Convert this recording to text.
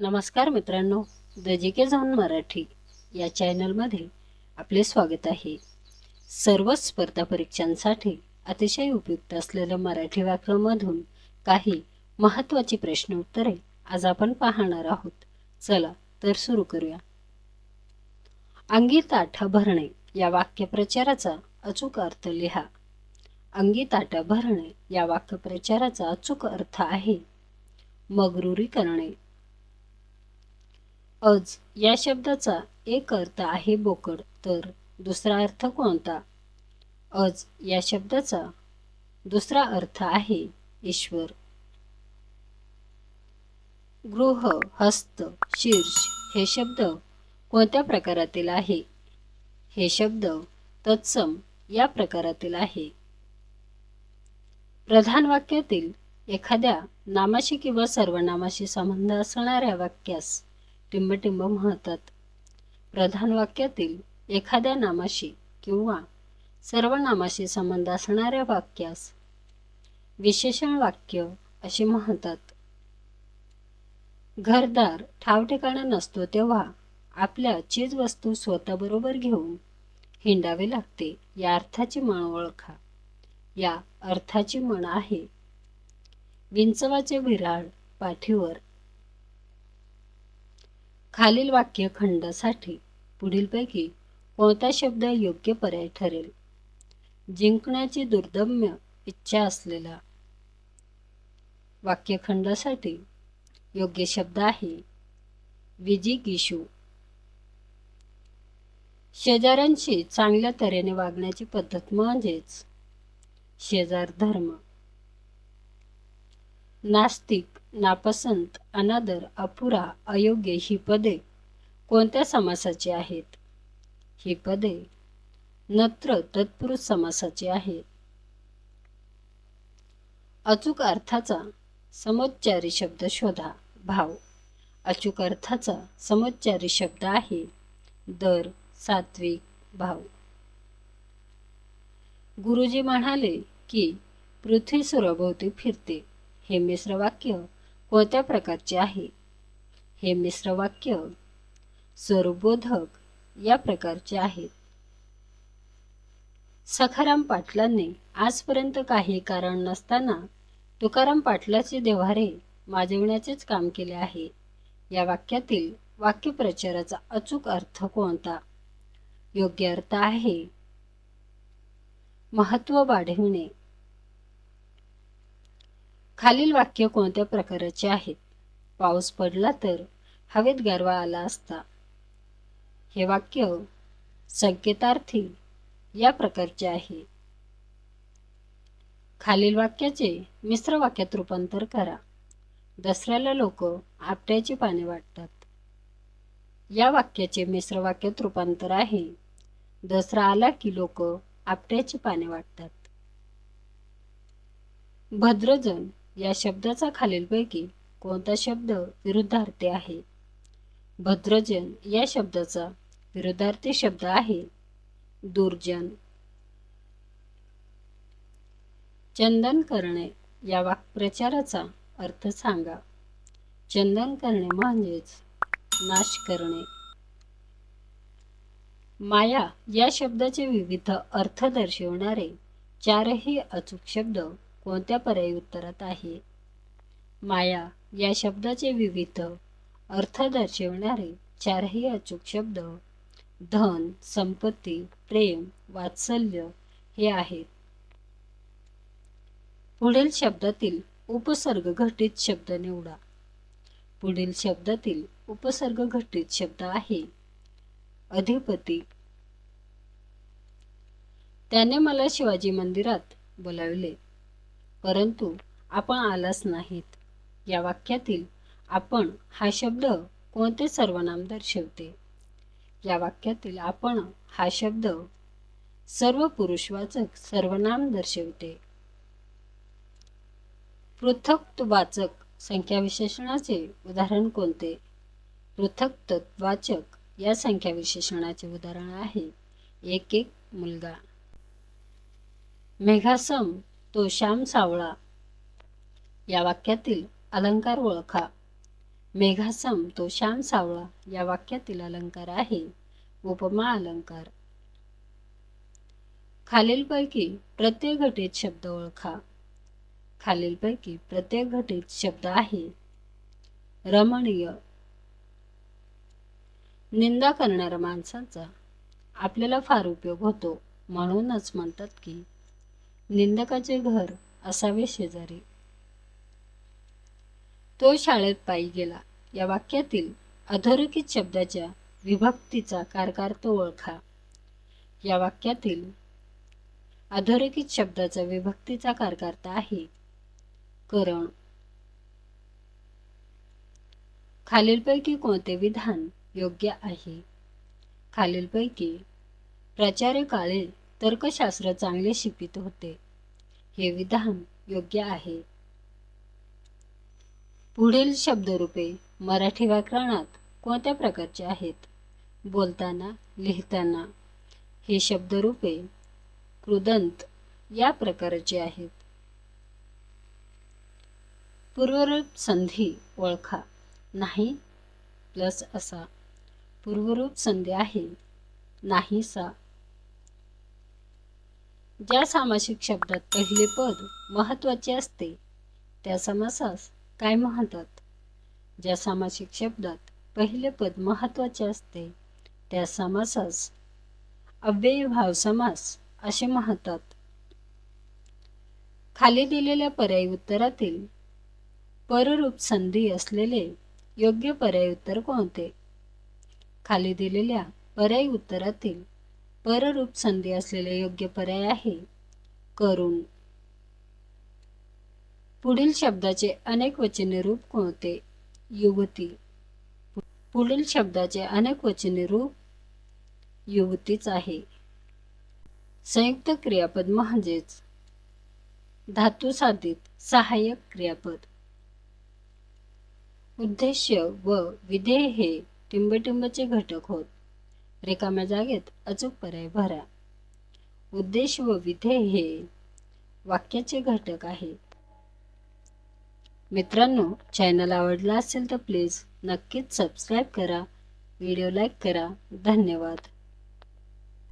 नमस्कार मित्रांनो the G K zone Marathi या चॅनलमध्ये आपले स्वागत आहे. सर्वच स्पर्धा परीक्षांसाठी अतिशय उपयुक्त असलेल्या मराठी व्याकरणमधून काही महत्त्वाची प्रश्न उत्तरे आज आपण पाहणार आहोत. चला तर सुरू करूया. अंगी ताठा भरणे या वाक्यप्रचाराचा अचूक अर्थ लिहा. अंगी ताटा भरणे या वाक्यप्रचाराचा अचूक अर्थ आहे. मगरुरी करणे अज या शब्दाचा एक अर्थ आहे बोकड तर दुसरा अर्थ कोणता? अज या शब्दाचा दुसरा अर्थ आहे ईश्वर. गृह हस्त शीर्ष हे शब्द कोणत्या प्रकारातील आहे? हे शब्द तत्सम या प्रकारातील आहे. प्रधान वाक्यातील एखाद्या नामाशी किंवा सर्वनामाशी संबंध असणाऱ्या वाक्यास टिंबटिंब म्हणतात. प्रधान वाक्यातील एखाद्या नामाशी किंवा सर्व नामाशी संबंध असणाऱ्या वाक्यास विशेषण वाक्य असे म्हणतात. घरदार ठाव ठिकाणा नसतो तेव्हा आपल्या चीजवस्तू स्वतःबरोबर घेऊन हिंडावे लागते या अर्थाची म्हण ओळखा. या अर्थाची म्हण आहे. विंचवाचे विराळ पाठीवर खालील वाक्य खंडासाठी पुढीलपैकी कोणता शब्द योग्य पर्याय ठरेल? जिंकण्याची दुर्दम्य इच्छा असलेला वाक्यखंडासाठी योग्य शब्द आहे विजिगिशू शेजाऱ्यांशी चांगल्या तऱ्हेने वागण्याची पद्धत म्हणजेच शेजार धर्म. नास्तिक नापसंत अनादर अपुरा अयोग्य ही पदे कोणत्या समासाची आहेत? ही पदे नत्र तत्पुरुष समासाची आहेत. अचूक अर्थाचा समोच्चारी शब्द शोधा. भाव. अचूक अर्थाचा समोच्चारी शब्द आहे. दर सात्विक भाव. गुरुजी म्हणाले की पृथ्वी सुरभोवती फिरते. हे मिश्र वाक्य कोणत्या प्रकारचे आहे? हे मिश्र वाक्य स्वरूपबोधक या प्रकारचे आहेत. सखाराम पाटलांनी आजपर्यंत काही कारण नसताना तुकाराम पाटलाचे देव्हारे माजविण्याचेच काम केले आहे. या वाक्यातील वाक्यप्रचाराचा अचूक अर्थ कोणता? योग्य अर्थ आहे. महत्त्व वाढविणे. खालील वाक्य कोणत्या प्रकाराचे आहेत? पाऊस पडला तर हवेत गारवा आला असता. हे वाक्य संकेतार्थी या प्रकारचे आहे. खालील वाक्याचे मिश्र वाक्यात रूपांतर करा. दसऱ्याला लोक आपट्याची पाने वाटतात. या वाक्याचे मिश्र वाक्यात रूपांतर आहे. दसरा आला की लोक आपट्याची पाने वाटतात. भद्रजन या शब्दाचा खालीलपैकी कोणता शब्द विरुद्धार्थी आहे? भद्रजन या शब्दाचा विरुद्धार्थी शब्द आहे. दुर्जन. चंदन करणे या वाक्प्रचाराचा अर्थ सांगा. चंदन करणे म्हणजेच नाश करणे. माया या शब्दाचे विविध अर्थ दर्शवणारे चारही अचूक शब्द कोणत्या पर्यायी उत्तरात आहे? माया या शब्दाचे विविध अर्थ दर्शवणारे चारही अचूक शब्द धन संपत्ती प्रेम वात्सल्य हे आहेत. पुढील शब्दातील उपसर्ग घटित शब्द निवडा. पुढील शब्दातील उपसर्ग घटित शब्द आहे. अधिपती. त्याने मला शिवाजी मंदिरात बोलावले. परंतु आपण आलाच नाहीत. या वाक्यातील आपण हा शब्द कोणते सर्वनाम दर्शवते? या वाक्यातील आपण हा शब्द सर्व पुरुषवाचक सर्वनाम दर्शवते. पृथक्तवाचक संख्या विशेषणाचे उदाहरण कोणते? पृथक्तवाचक या संख्या विशेषणाचे उदाहरण आहे. एक एक मुलगा. मेघासम तो श्याम सावळा. या वाक्यातील अलंकार ओळखा. मेघासम तो श्याम सावळा या वाक्यातील अलंकार आहे. उपमा अलंकार. खालीलपैकी प्रत्येक घटित शब्द ओळखा. खालीलपैकी प्रत्येक घटित शब्द आहे. रमणीय. निंदा करणाऱ्या माणसांचा आपल्याला फार उपयोग होतो. म्हणूनच म्हणतात की निंदकाचे घर असावे शेजारी. तो शाळेत पायी गेला. या वाक्यातील अधोरेखित शब्दाच्या विभक्तीचा कारकार्थ ओळखा. या वाक्यातील अधोरेखित शब्दाचा विभक्तीचा कारकार्थ आहे. करण. खालीलपैकी कोणते विधान योग्य आहे? खालीलपैकी प्राचार्य काळे तर्कशास्त्र चांगले शिकवित होते. हे विधान योग्य आहे. पुढील शब्दरूपे मराठी व्याकरणात कोणत्या प्रकारचे आहेत? बोलताना लिहिताना. हे शब्दरूपे कृदंत या प्रकारचे आहेत. पूर्वरूप संधी ओळखा. नाही प्लस असा. पूर्वरूप संधी आहे. नाहीसा. ज्या सामासिक शब्दात पहिले पद महत्त्वाचे असते त्या समासास काय म्हणतात? ज्या सामासिक शब्दात पहिले पद महत्त्वाचे असते त्या समासास अव्ययभाव समास असे म्हणतात. खाली दिलेल्या पर्यायी उत्तरातील पररूप संधी असलेले योग्य पर्याय उत्तर कोणते? खाली दिलेल्या पर्यायी उत्तरातील पररूप संधी असलेले योग्य पर्याय आहे. करून पुढील शब्दाचे अनेक वचने रूप कोणते? युवती. पुढील शब्दाचे अनेक वचने रूप युवतीच आहे. संयुक्त क्रियापद म्हणजेच धातू साधित सहाय्यक क्रियापद. उद्देश्य व विधेय हे टिंबटिंबचे घटक होत. रिकाम्या जागेत अचूक पर्याय भरा. उद्देश व विधेय हे वाक्याचे घटक आहेत. मित्रांनो चॅनल आवडला असेल तर प्लीज नक्कीच सबस्क्राईब करा व्हिडिओ लाईक करा. धन्यवाद.